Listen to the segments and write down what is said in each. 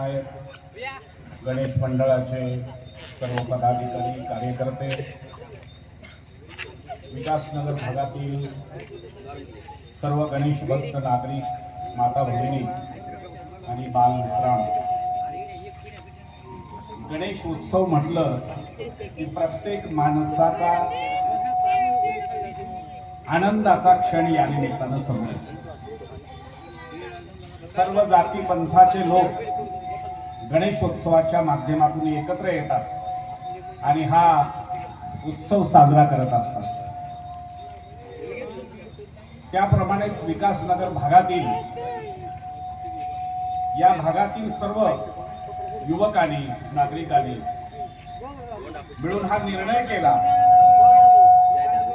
सिद्धिविनायक गणेश मंडळाचे सर्व पदाधिकारी कार्यकर्ते विकासनगर भागातील सर्व गणेश भक्त नागरिक माता भगिनी आणि बाल मित्रांनो गणेश उत्सव म्हटलं की प्रत्येक माणसाचा आनंदाचा क्षण या निमित्तानं समजेल. सर्व जाती पंथाचे लोक गणेशोत्सवाच्या माध्यमातून एकत्र येतात आणि हा उत्सव साजरा करत असतात. त्याप्रमाणेच विकासनगर भागातील या भागातील सर्व युवकांनी नागरिकांनी मिळून हा निर्णय केला.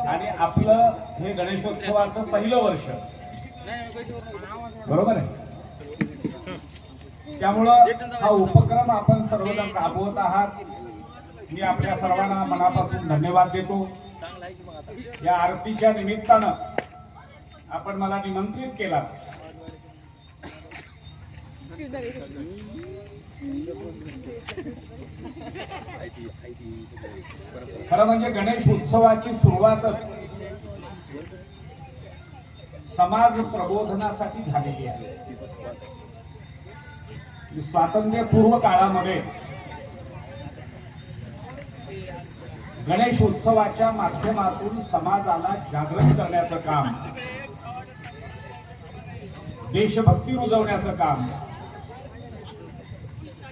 आणि आपलं हे गणेशोत्सवाचं पहिलं वर्ष. बरोबर आहे? त्यामुळं हा उपक्रम आपण सर्वजण राबवत आहात. मी आपल्या सर्वांना मनापासून धन्यवाद देतो. या आरतीच्या निमित्तानं आपण मला निमंत्रित केला. खरं म्हणजे गणेश उत्सवाची सुरुवातच समाज प्रबोधनासाठी झालेली आहे. स्वातंत्र्यपूर्व काळामध्ये गणेशोत्सवाच्या माध्यमातून समाजाला जागृत करण्याचं काम देशभक्ती रुजवण्याचं काम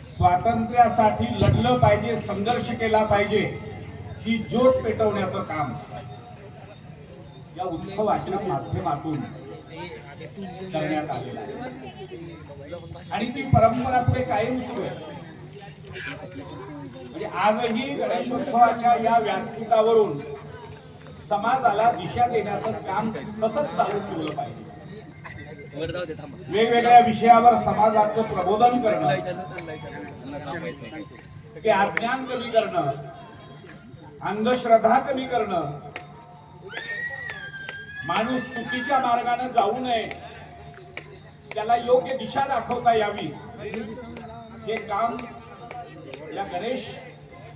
स्वातंत्र्यासाठी लढलं पाहिजे संघर्ष केला पाहिजे ही ज्योत पेटवण्याचं काम या उत्सवाच्या माध्यमातून करण्यात आलेलं आहे आणि ती परंपरा पुढे कायम सुरू आहे. म्हणजे आजही गणेशोत्सवाच्या या व्यासपीठावरून समाजाला दिशा देण्याचं काम सतत चालू ठेवलं पाहिजे. वेगवेगळ्या विषयावर समाजाचं प्रबोधन करणं ते अज्ञान कमी करणं अंधश्रद्धा कमी करणं माणूस चुकीच्या मार्गाने जाऊ नये. त्याला योग्य दिशा दाखवता यावी. हे काम या गणेश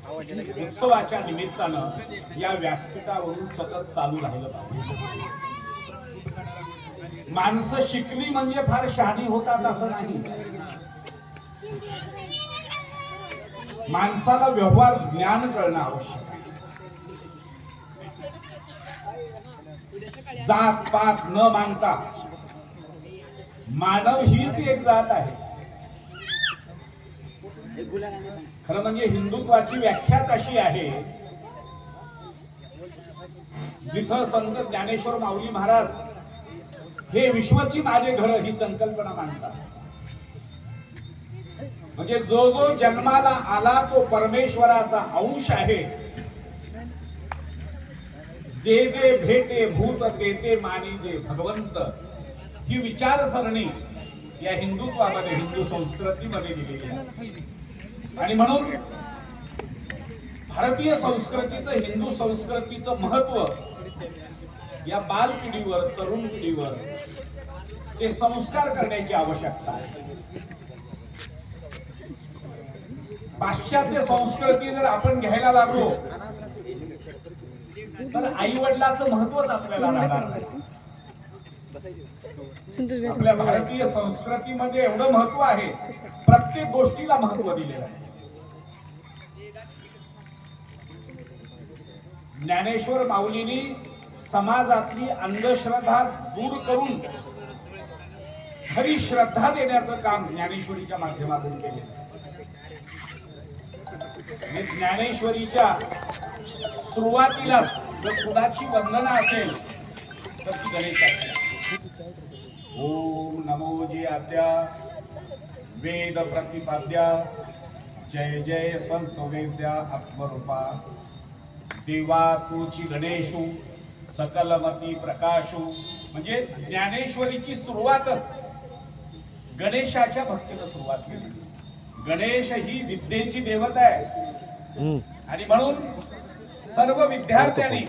उत्सवाच्या निमित्तानं या व्यासपीठावरून सतत चालू राहिलं पाहिजे. माणसं शिकली म्हणजे फार शहाणी होतात असं नाही. माणसाला व्यवहार ज्ञान कळणं आवश्यक आहे. जात पात न मानता. मानव हीच एक जात आहे. खरं म्हणजे हिंदुत्वाची व्याख्याच अशी आहे. जिथं संत ज्ञानेश्वर माऊली महाराज हे विश्वची माझे घर ही संकल्पना मांडतात म्हणजे जो जो जन्माला आला तो परमेश्वराचा अंश आहे. जे जे भेटे भूत ते ते मानी जे भगवंत ही विचारसरणी या हिंदुत्वामध्ये हिंदू संस्कृतीमध्ये दिलेली आहे. आणि म्हणून भारतीय संस्कृतीचं हिंदू संस्कृतीचं महत्त्व या बाल पिढीवर तरुण पिढीवर ते संस्कार करण्याची आवश्यकता आहे. पाश्चात्य संस्कृती जर आपण घ्यायला लागलो तर आई वडिलाचं महत्वच आपल्याला राहणार नाही. आपल्या भारतीय संस्कृतीमध्ये एवढं महत्त्व आहे. प्रत्येक गोष्टीला महत्त्व दिलेलं आहे. ज्ञानेश्वर माऊलींनी समाजातली अंधश्रद्धा दूर करून खरी श्रद्धा देण्याचं काम ज्ञानेश्वरीच्या माध्यमातून केलेलं ज्ञानेश्वरीच्या सुरुवातीलाच जर कुणाची वंदना असेल तर ती गणेशाची ओम नमो जे आद्या वेद प्रतिपाद्या जय जय संसवेद्या आत्मरूपा. देवा तुची गणेशू सकलमती प्रकाशू. म्हणजे ज्ञानेश्वरीची सुरुवातच. गणेशाच्या भक्तीनं सुरुवात केली. गणेश ही विद्येची देवता आहे. आणि म्हणून सर्व विद्यार्थ्यांनी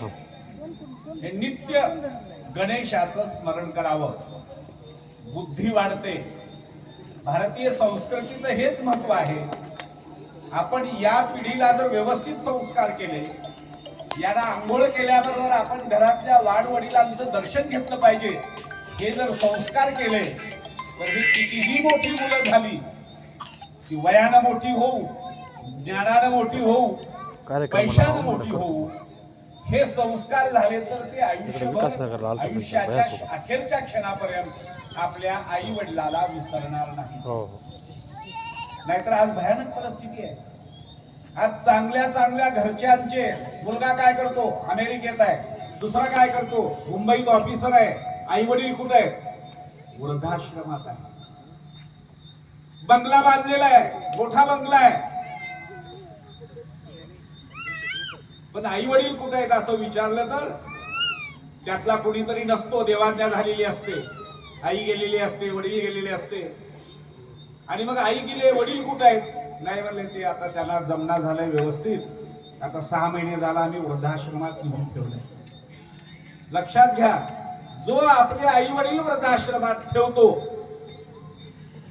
हे नित्य गणेशाचं स्मरण करावं. बुद्धी वाढते. भारतीय संस्कृतीचं हेच महत्त्व आहे. आपण या पिढीला जर व्यवस्थित संस्कार केले यांना आंघोळ केल्याबरोबर आपण घरातल्या वाडवडिलांचं दर्शन घेतलं पाहिजे. हे जर संस्कार केले तर ही कितीही मोठी मुलं झाली ती वयानं मोठी होऊ ज्ञानानं मोठी होऊ पैशानं मोठी होऊ हे संस्कार झाले तर ते आयुष्यभर आयुष्याच्या. अखेरच्या क्षणापर्यंत आपल्या आई वडिलाला विसरणार नाही. हो हो. नाहीतर आज भयानक परिस्थिती आहे. आज चांगल्या चांगल्या घरच्यांचे मुलगा काय करतो? अमेरिकेत आहे. दुसरा काय करतो? मुंबईत ऑफिसर आहे. आई वडील कुठे आहेत? वृद्धाश्रमात आहे. बंगला बांधलेला आहे. मोठा बंगला आहे. पण आई वडील कुठे आहेत असं विचारलं तर त्यातला कुणीतरी नसतो देवाज्ञा झालेली असते. आई गेलेली असते वडील गेलेले असते. आणि मग आई गेले वडील कुठे आहेत? नाही म्हणले ते आता त्यांना जमना झालंय व्यवस्थित. आता सहा महिने झाला आम्ही वृद्धाश्रमात नेऊन ठेवलंय. लक्षात घ्या जो आपले आई वडील वृद्धाश्रमात ठेवतो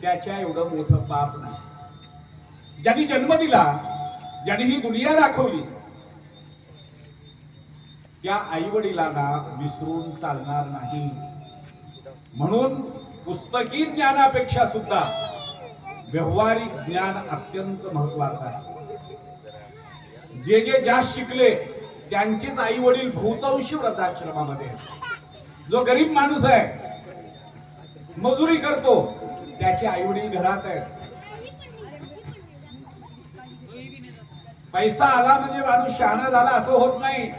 त्याच्या एवढं मोठं पाप नाही. ज्यांनी जन्म दिला ज्यांनी ही दुनिया दाखवली त्या आई वडिलांना विसरून चालणार नाही. म्हणून पुस्तकी ज्ञानापेक्षा सुद्धा व्यवहारिक ज्ञान अत्यंत महत्वाचं आहे. जे जे जास्त शिकले त्यांचेच आई वडील बहुतांशी वृद्धाश्रमामध्ये जो गरीब माणूस आहे मजुरी करतो त्याचे आई वडील घरात आहेत. पैसा आला म्हणजे माणूस शहाणा झाला असं होत नाही.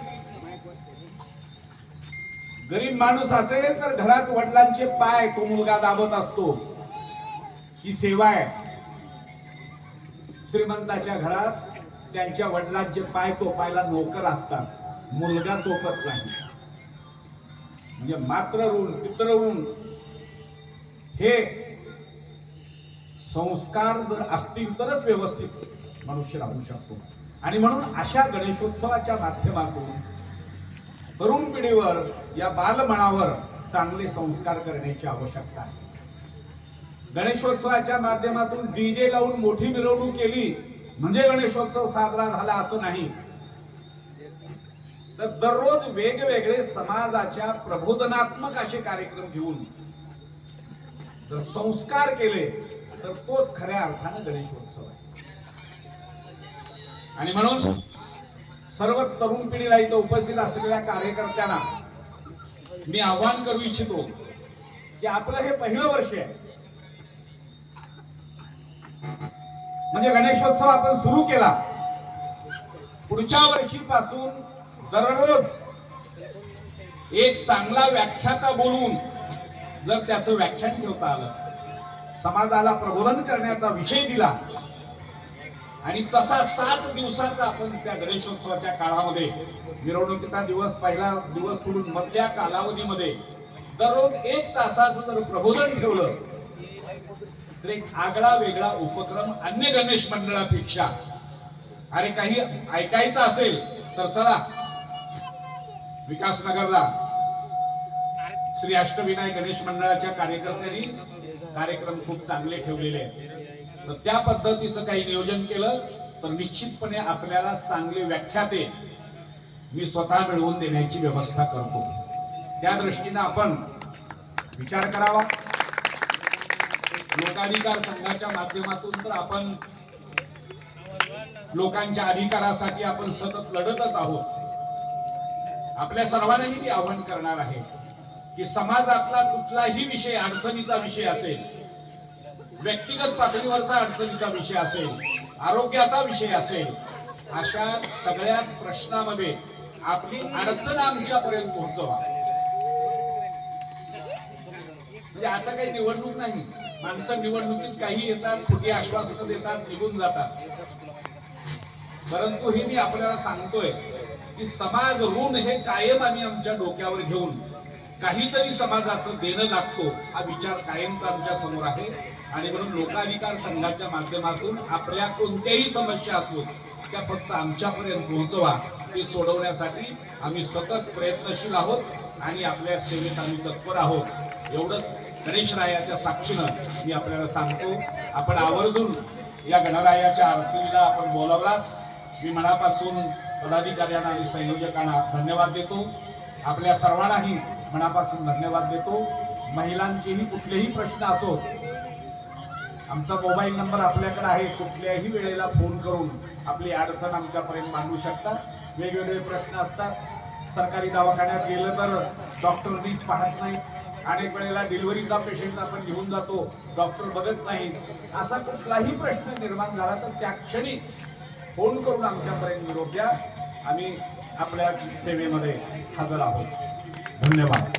गरीब माणूस असेल तर घरात वडिलांचे पाय तो मुलगा दाबत असतो. ही सेवा आहे. श्रीमंताच्या घरात त्यांच्या वडिलांचे पाय चोपायला नोकर असतात. मुलगा चोपत नाही. म्हणजे मात्र ऋण पित्र ऋण. हे संस्कार जर असतील तरच व्यवस्थित मनुष्य राहू शकतो. आणि म्हणून अशा गणेशोत्सवाच्या माध्यमातून तरुण पिढीवर या बालमनावर चांगले संस्कार करण्याची आवश्यकता आहे. गणेशोत्सवाच्या माध्यमातून डीजे लावून मोठी मिरवणूक केली म्हणजे गणेशोत्सव साजरा झाला असं नाही. तर दररोज वेगवेगळे समाजाच्या प्रबोधनात्मक असे कार्यक्रम घेऊन जर संस्कार केले तर तोच खऱ्या अर्थानं गणेशोत्सव आहे. आणि म्हणून सर्वच तरुण पिढीला इथं उपस्थित असलेल्या कार्यकर्त्यांना मी आवाहन करू इच्छितो की आपलं हे पहिलं वर्ष आहे. म्हणजे गणेशोत्सव आपण सुरू केला. पुढच्या वर्षीपासून दररोज एक चांगला व्याख्याता बोलून जर त्याचं व्याख्यान ठेवता आलं समाजाला प्रबोधन करण्याचा विषय दिला आणि तसा सात दिवसाचा आपण त्या गणेशोत्सवाच्या काळामध्ये मिरवणुकीचा दिवस पहिला दिवस सोडून मधल्या कालावधीमध्ये दररोज एक तासाचं जर प्रबोधन ठेवलं तर एक आगळा वेगळा उपक्रम अन्य गणेश मंडळापेक्षा अरे काही ऐकायचं असेल तर चला. विकासनगरला श्री अष्टविनायक गणेश मंडळाच्या कार्यकर्त्यांनी कार्यक्रम खूप चांगले ठेवलेले आहेत. तर त्या पद्धतीचं काही नियोजन केलं तर निश्चितपणे आपल्याला चांगले व्याख्याते मी स्वतः मिळवून देण्याची व्यवस्था करतो. त्या दृष्टीनं आपण विचार करावा. लोकाधिकार संघाच्या माध्यमातून तर आपण लोकांच्या अधिकारासाठी आपण सतत लढतच आहोत. आपल्या सर्वांनाही मी आव्हान करणार आहे की समाजातला कुठलाही विषय अडचणीचा विषय असेल व्यक्तिगत पातळीवरचा अडचणीचा विषय असेल आरोग्याचा विषय असेल अशा सगळ्याच प्रश्नामध्ये आपली अडचण आमच्यापर्यंत पोहोचवा. म्हणजे आता काही निवडणूक नाही. माणसं निवडणुकीत काही येतात खोटी आश्वासनं देतात निघून जातात. परंतु हे मी आपल्याला सांगतोय की समाज ऋण हे कायम आम्ही आमच्या डोक्यावर घेऊन काहीतरी समाजाचं देणं लागतो हा विचार कायमचा आमच्यासमोर आहे. आणि म्हणून लोकाधिकार संघाच्या माध्यमातून आपल्या कोणत्याही समस्या असो त्या फक्त आमच्यापर्यंत पोहोचवा ते सोडवण्यासाठी आम्ही सतत प्रयत्नशील आहोत आणि आपल्या सेवेत आम्ही तत्पर आहोत. एवढंच गणेशरायाच्या साक्षीनं मी आपल्याला सांगतो आपण आवर्जून या गणरायाच्या आरतीला आपण बोलावला मी मनापासून पदाधिकाऱ्यांना आणि संयोजकांना धन्यवाद देतो. आपल्या सर्वांनाही मनापासून धन्यवाद देतो. महिलांचेही कुठलेही प्रश्न असोत आमचा मोबाईल नंबर आपल्याकडे आहे कुठल्याही वेळेला फोन करून आपली अडचण आमच्यापर्यंत मांडू शकता. वेगवेगळे प्रश्न असतात. सरकारी दवाखान्यात गेलं तर डॉक्टर नीट पाहत नाही. अनेक वेळेला डिलिव्हरीचा पेशंट आपण घेऊन जातो डॉक्टर बघत नाही. असा कुठलाही प्रश्न निर्माण झाला तर त्या क्षणी फोन करून आमच्यापर्यंत निरोप द्या. आम्ही आपल्या सेवेमध्ये हजर आहोत. धन्यवाद